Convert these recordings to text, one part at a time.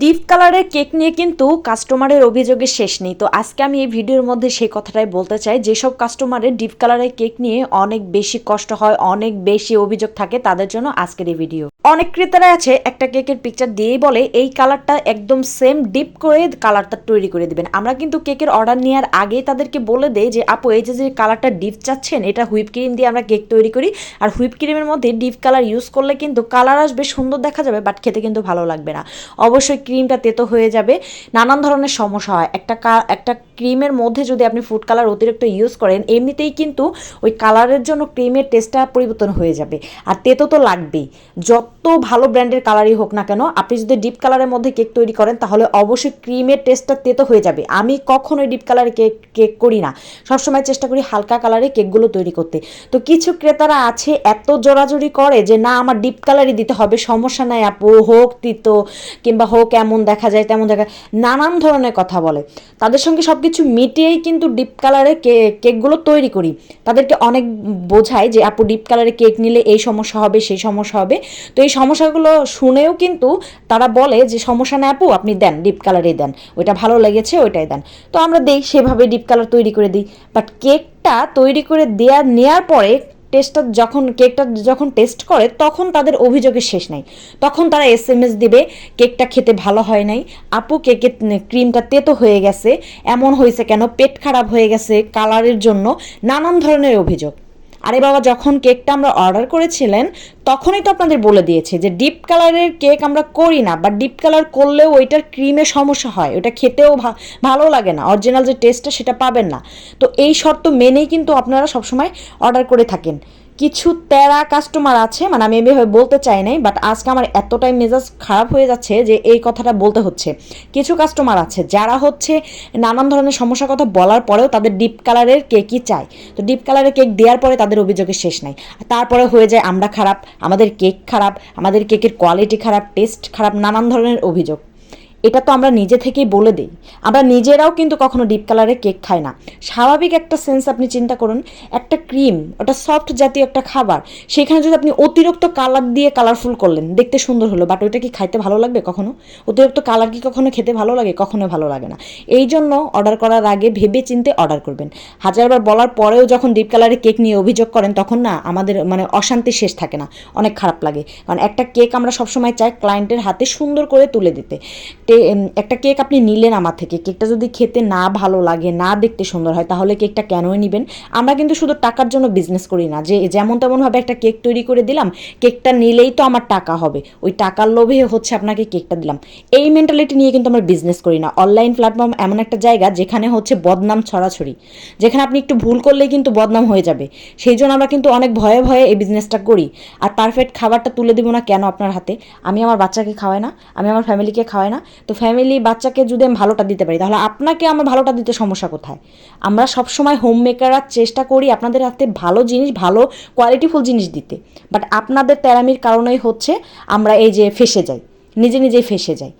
Deep কালারের cake নিয়ে কিন্তু কাস্টমারের অভিযোগে শেষ নেই। তো আজকে আমি এই ভিডিওর মধ্যে সেই কথাটাই বলতে চাই, যেসব কাস্টমারের ডিপ কালারের কেক নিয়ে অনেক বেশি কষ্ট হয়, অনেক বেশি অভিযোগ থাকে, তাদের জন্য আজকের এই ভিডিও। অনেক ক্রেতারা আছে একটা কেকের পিকচার দিয়েই বলে, এই কালারটা একদম সেম ডিপ করে কালারটা তৈরি করে দিবেন। আমরা কিন্তু কেকের অর্ডার নেওয়ার আগেই তাদেরকে বলে দেই যে, আপু, এই যে যে কালারটা ডিপ চাচ্ছেন, এটা হুইপ ক্রিম দিয়ে আমরা কেক তৈরি করি। আর হুইপ ক্রিমের মধ্যে ডিপ কালার ইউজ করলে কিন্তু কালার আসবে, সুন্দর দেখা যাবে বাট খেতে কিন্তু ভালো লাগবে না। অবশ্যই ক্রিমটা তেতো হয়ে যাবে। নানান ধরনের সমস্যা হয়। একটা একটা ক্রিমের মধ্যে যদি আপনি ফুড কালার অতিরিক্ত ইউজ করেন, এমনিতেই কিন্তু ওই কালারের জন্য ক্রিমের টেস্টটা পরিবর্তন হয়ে যাবে। আর তেতো তো লাগবেই। যত ভালো ব্র্যান্ডের কালারই হোক না কেন, আপনি যদি ডিপ কালারের মধ্যে কেক তৈরি করেন, তাহলে অবশ্যই ক্রিমের টেস্টটা তেতো হয়ে যাবে। আমি কখনোই ডিপ কালারে কেক কেক করি না। সবসময় চেষ্টা করি হালকা কালারে কেকগুলো তৈরি করতে। তো কিছু ক্রেতারা আছে, এত জোরাজোরি করে যে, না, আমার ডিপ কালারই দিতে হবে, সমস্যা নাই আপু, হোক তিতো, কিংবা হোক এমন দেখা যায়, তেমন দেখা নানান ধরনের কথা বলে। তাদের সঙ্গে সব কিছু মিটিয়েই কিন্তু ডিপ কালারে কেকগুলো তৈরি করি। তাদেরকে অনেক বোঝায় যে, আপু, ডিপ কালারে কেক নিলে এই সমস্যা হবে, সেই সমস্যা হবে। তো এই সমস্যাগুলো শুনেও কিন্তু তারা বলে যে, সমস্যা না আপু, আপনি দেন, ডিপ কালারেই দেন। ওইটা ভালো লেগেছে, ওইটাই দেন। তো আমরা দেই, সেভাবে ডিপ কালার তৈরি করে দিই। বাট কেকটা তৈরি করে দেওয়া নেওয়ার পরে টেস্টটা যখন কেকটা যখন টেস্ট করে, তখন তাদের অভিযোগের শেষ নাই। তখন তারা এস এম এস দিবে কেকটা খেতে ভালো হয় নাই। আপু কেকে ক্রিমটা তেতো হয়ে গেছে। এমন হয়েছে কেন? পেট খারাপ হয়ে গেছে কালারের জন্য। নানান ধরনের অভিযোগ। আরে বাবা, যখন কেকটা আমরা অর্ডার করেছিলেন, তখনই তো আপনাদের বলে দিয়েছে যে ডিপ কালারের কেক আমরা করি না বা ডিপ কালার করলেও ওইটার ক্রিমে সমস্যা হয়, ওটা খেতেও ভালো লাগে না, অরিজিনাল যে টেস্টটা সেটা পাবেন না। তো এই শর্ত মেনেই কিন্তু আপনারা সবসময় অর্ডার করে থাকেন। কিছু তেরা কাস্টমার আছে মানে আমি এভাবে বলতে চাই নাই বাট আজকে আমার এতটাই মেজাজ খারাপ হয়ে যাচ্ছে যে এই কথাটা বলতে হচ্ছে। কিছু কাস্টমার আছে, যারা হচ্ছে নানান ধরনের সমস্যার কথা বলার পরেও তাদের ডিপ কালারের কেকই চাই তো ডিপ কালারের কেক দেওয়ার পরে তাদের অভিযোগের শেষ নাই। তারপরে হয়ে যায় আমরা খারাপ, আমাদের কেক খারাপ, আমাদের কেকের কোয়ালিটি খারাপ টেস্ট খারাপ, নানান ধরনের অভিযোগ। এটা তো আমরা নিজে থেকেই বলে দিই। আমরা নিজেরাও কিন্তু কখনো ডিপ কালারের কেক খাই না। স্বাভাবিক একটা সেন্স আপনি চিন্তা করুন, একটা ক্রিম ওটা সফট জাতীয় একটা খাবার, সেখানে যদি আপনি অতিরিক্ত কালার দিয়ে কালারফুল করলেন, দেখতে সুন্দর হলো বাট ওইটা কি খাইতে ভালো লাগবে কখনো? অতিরিক্ত কালার কি কখনো খেতে ভালো লাগে? কখনো ভালো লাগে না। এই জন্য অর্ডার করার আগে ভেবে চিনতে অর্ডার করবেন। হাজারবার বলার পরেও যখন ডিপ কালারের কেক নিয়ে অভিযোগ করেন, তখন না আমাদের মানে অশান্তি শেষ থাকে না। অনেক খারাপ লাগে। কারণ একটা কেক আমরা সবসময় চাই ক্লায়েন্টের হাতে সুন্দর করে তুলে দিতে। একটা কেক আপনি নিলেন আমার থেকে, কেকটা যদি খেতে না ভালো লাগে, না দেখতে সুন্দর হয়, তাহলে কেকটা কেনই নেবেন? আমরা কিন্তু শুধু টাকার জন্য বিজনেস করি না, যে যেমন তেমনভাবে একটা কেক তৈরি করে দিলাম, কেকটা নিলেই তো আমার টাকা হবে। ওই টাকার লোভে হচ্ছে আপনাকে কেকটা দিলাম। এই মেন্টালিটি নিয়ে কিন্তু আমরা বিজনেস করি না। অনলাইন প্ল্যাটফর্ম এমন একটা জায়গা, যেখানে হচ্ছে বদনাম ছড়াছড়ি। যেখানে আপনি একটু ভুল করলেই কিন্তু বদনাম হয়ে যাবে। সেই জন্য আমরা কিন্তু অনেক ভয়ে ভয়ে এই বিজনেসটা করি। আর পারফেক্ট খাবারটা তুলে দেবো না কেন আপনার হাতে? আমি আমার বাচ্চাকে খাওয়াই না, আমি আমার ফ্যামিলিকে খাওয়াই না। তো ফ্যামিলি বাচ্চাকে যদি আমি ভালোটা দিতে পারি, তাহলে আপনাকে আমার ভালোটা দিতে সমস্যা কোথায়? আমরা সবসময় হোম মেকাররা চেষ্টা করি আপনাদের হাতে ভালো জিনিস, ভালো কোয়ালিটিফুল জিনিস দিতে। বাট আপনাদের তেরামির কারণেই হচ্ছে আমরা এই যে ফেসে যাই, নিজে নিজেই ফেসে যাই।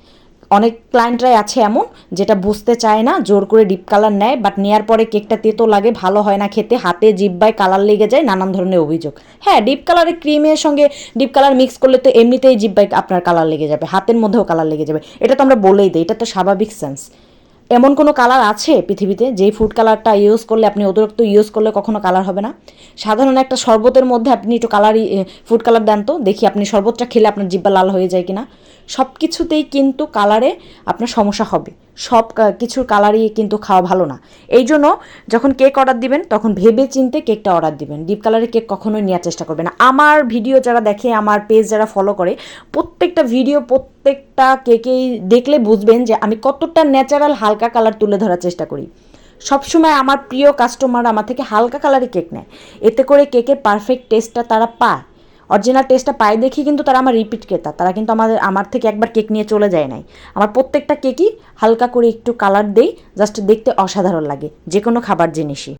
অনেক ক্লায়েন্টরাই আছে এমন, যেটা বুঝতে চায় না, জোর করে ডিপ কালার নেয় বাট নেওয়ার পরে কেকটা তেতো লাগে, ভালো হয় না খেতে, হাতে জিব্বায় কালার লেগে যায়, নানান ধরনের অভিযোগ। হ্যাঁ ডিপ কালারের ক্রিমের সঙ্গে ডিপ কালার মিক্স করলে তো এমনিতেই জিব্বায় আপনার কালার লেগে যাবে, হাতের মধ্যেও কালার লেগে যাবে। এটা তো আমরা বলেই দিই, এটা তো স্বাভাবিক সেন্স এমন কোনো কালার আছে পৃথিবীতে, যেই ফুড কালারটা ইউজ করলে আপনি অতিরিক্ত ইউজ করলে কখনো কালার হবে না? সাধারণ একটা শরবতের মধ্যে আপনি একটু কালারই ফুড কালার দেন তো, দেখি আপনি শরবতটা খেলে আপনার জিব্বা লাল হয়ে যায় কিনা। সব কিছুতেই কিন্তু কালারে আপনার সমস্যা হবে। সব কিছুর কালারই কিন্তু খাওয়া ভালো না। এই জন্য যখন কেক অর্ডার দিবেন, তখন ভেবে চিনতে কেকটা অর্ডার দিবেন। ডিপ কালারের কেক কখনোই নেওয়ার চেষ্টা করবেন না। আমার ভিডিও যারা দেখে, আমার পেজ যারা ফলো করে, প্রত্যেকটা ভিডিও প্রত্যেকটা কেকেই দেখলে বুঝবেন যে আমি কতটা ন্যাচারাল হালকা কালার তুলে ধরার চেষ্টা করি। সবসময় আমার প্রিয় কাস্টমার আমার থেকে হালকা কালারের কেক নেয়। এতে করে কেকের পারফেক্ট টেস্টটা তারা পায়। অরিজিনাল টেস্টটা পায় দেখি কিন্তু তারা আমার রিপিট ক্রেতা। তারা কিন্তু আমাদের, আমার থেকে একবার কেক নিয়ে চলে যায় নাই। আমার প্রত্যেকটা কেকই হালকা করে একটু কালার দেই জাস্ট দেখতে অসাধারণ লাগে যে কোনো খাবার জিনিসই।